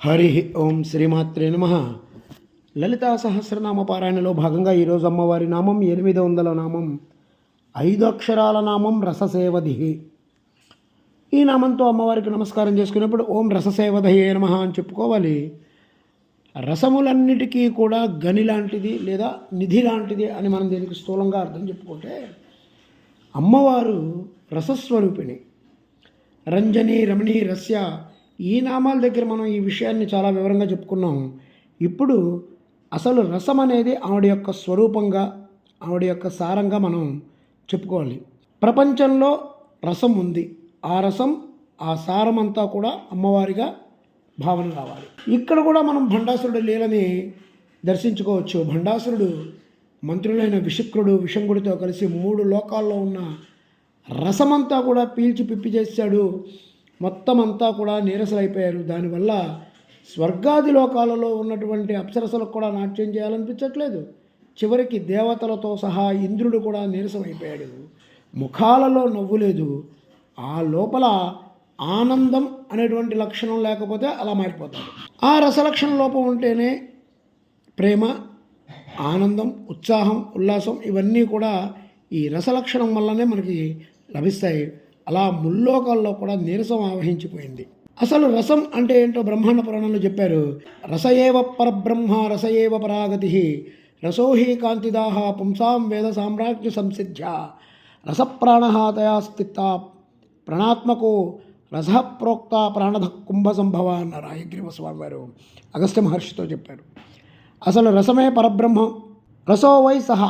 హరి ఓం శ్రీమాత్రే నమ. లలితా సహస్రనామ పారాయణలో భాగంగా ఈరోజు అమ్మవారి నామం ఎనిమిది వందల నామం ఐదు అక్షరాల నామం రససేవది ఈ నామంతో అమ్మవారికి నమస్కారం చేసుకునేప్పుడు ఓం రససేవదయే నమ అని చెప్పుకోవాలి. రసములన్నిటికీ కూడా గని లాంటిది లేదా నిధి లాంటిది అని మనం దీనికి స్థూలంగా అర్థం చెప్పుకుంటే అమ్మవారు రసస్వరూపిణి. రంజని రమణి రస్య ఈ నామాల దగ్గర మనం ఈ విషయాన్ని చాలా వివరంగా చెప్పుకున్నాం ఇప్పుడు అసలు రసం అనేది ఆవిడ యొక్క స్వరూపంగా ఆవిడ యొక్క సారంగా మనం చెప్పుకోవాలి. ప్రపంచంలో రసం ఉంది. ఆ రసం ఆ సారం అంతా కూడా అమ్మవారిగా భావన రావాలి. ఇక్కడ కూడా మనం భండాసురుడు లీలని దర్శించుకోవచ్చు. భండాసురుడు మంత్రులైన విషుక్రుడు విషంగుడితో కలిసి మూడు లోకాల్లో ఉన్న రసమంతా కూడా పీల్చి పిప్పి చేశాడు. మొత్తం అంతా కూడా నీరసలైపోయారు. దానివల్ల స్వర్గాది లోకాలలో ఉన్నటువంటి అప్సరసలకు కూడా నాట్యం చేయాలనిపించట్లేదు. చివరికి దేవతలతో సహా ఇంద్రుడు కూడా నీరసమైపోయాడు. ముఖాలలో నవ్వు లేదు. ఆ లోపల ఆనందం అనేటువంటి లక్షణం లేకపోతే అలా మారిపోతాడు. ఆ రసలక్షణ లోపం ఉంటేనే ప్రేమ ఆనందం ఉత్సాహం ఉల్లాసం ఇవన్నీ కూడా ఈ రసలక్షణం వల్లనే మనకి లభిస్తాయి. అలా ముల్లోకాల్లో కూడా నీరసం ఆవహించిపోయింది. అసలు రసం అంటే ఏంటో బ్రహ్మాండ పురాణంలో చెప్పారు. రసయేవ పరబ్రహ్మ రసయేవ పరాగతి రసోహి కాంతిదాహ పుంసాం వేద సామ్రాజ్య సంసిద్ధ్య రసప్రాణహాతయా స్థిత ప్రణాత్మకో రస ప్రోక్త ప్రాణధ కుంభ సంభవ అన్నారు ఆయగ్రీవ స్వామి వారు అగస్త్య మహర్షితో చెప్పారు. అసలు రసమే పరబ్రహ్మ. రసో వై సహ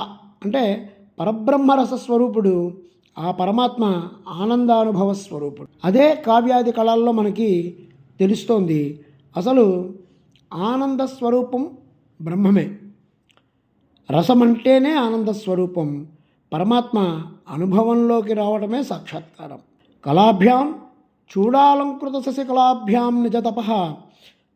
అంటే పరబ్రహ్మ రసస్వరూపుడు ఆ పరమాత్మ ఆనందానుభవ స్వరూపుడు. అదే కావ్యాది కళల్లో మనకి తెలుస్తోంది. అసలు ఆనంద స్వరూపం బ్రహ్మమే. రసం అంటేనే ఆనంద స్వరూపం. పరమాత్మ అనుభవంలోకి రావడమే సాక్షాత్కారం. కళాభ్యాం చూడాలంకృత శశికళాభ్యాం నిజతప.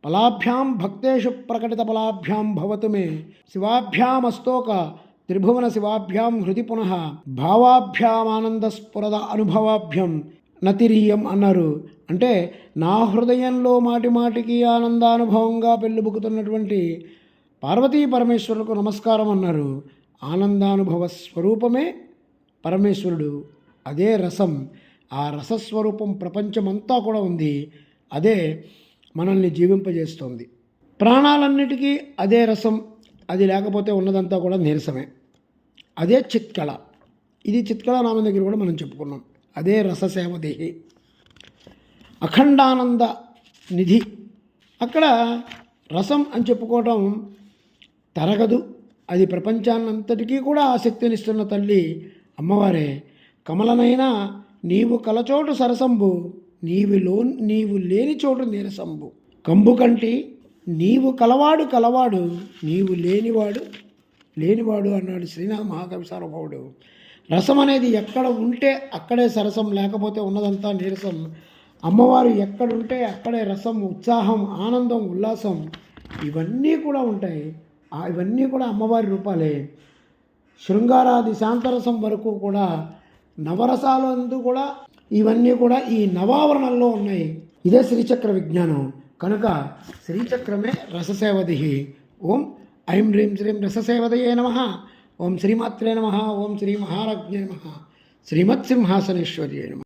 ఫలాభ్యాం భక్తేషు ప్రకటిత ఫలాభ్యాం భవతు మే. శివాభ్యామస్తోక త్రిభువన శివాభ్యాం హృది పునః భావాభ్యామానంద స్ఫురద అనుభవాభ్యం నతిరీయం అన్నారు అంటే నా హృదయంలో మాటి మాటికి ఆనందానుభవంగా పెళ్ళిబుకుతున్నటువంటి పార్వతీ పరమేశ్వరులకు నమస్కారం అన్నారు. ఆనందానుభవ స్వరూపమే పరమేశ్వరుడు. అదే రసం. ఆ రసస్వరూపం ప్రపంచమంతా కూడా ఉంది. అదే మనల్ని జీవింపజేస్తోంది. ప్రాణాలన్నిటికీ అదే రసం. అది లేకపోతే ఉన్నదంతా కూడా నీరసమే. అదే చిత్కళ. ఇది చిత్కళ నామం దగ్గర కూడా మనం చెప్పుకున్నాం. అదే రససేవదేహి. అఖండానంద నిధి. అక్కడ రసం అని చెప్పుకోవటం తరగదు. అది ప్రపంచాన్నంతటికీ కూడా ఆసక్తినిస్తున్న తల్లి అమ్మవారే. కమలనైనా నీవు కలచోటు సరసంబు నీవు లో నీవు లేని చోటు నీరసంబు. కంబు కంటి నీవు కలవాడు కలవాడు నీవు లేనివాడు లేనివాడు అన్నాడు శ్రీనాథ మహాకవి సార్వభౌడు రసం అనేది ఎక్కడ ఉంటే అక్కడే సరసం లేకపోతే ఉన్నదంతా నీరసం. అమ్మవారు ఎక్కడుంటే అక్కడే రసం ఉత్సాహం ఆనందం ఉల్లాసం ఇవన్నీ కూడా ఉంటాయి. ఇవన్నీ కూడా అమ్మవారి రూపాలే. శృంగారాది శాంతరసం వరకు కూడా నవరసాలందు కూడా ఇవన్నీ కూడా ఈ నవావరణంలో ఉన్నాయి. ఇదే శ్రీచక్ర విజ్ఞానం. కనుక శ్రీచక్రమే రససేవది ఓం ఐం హ్రీం శ్రీం రససేవదయే నమ. ఓం శ్రీమాత్రే నమ. ఓం శ్రీ మహారాజ్ఞే నమ. శ్రీమత్సింహాసనేశ్వర్యే నమ.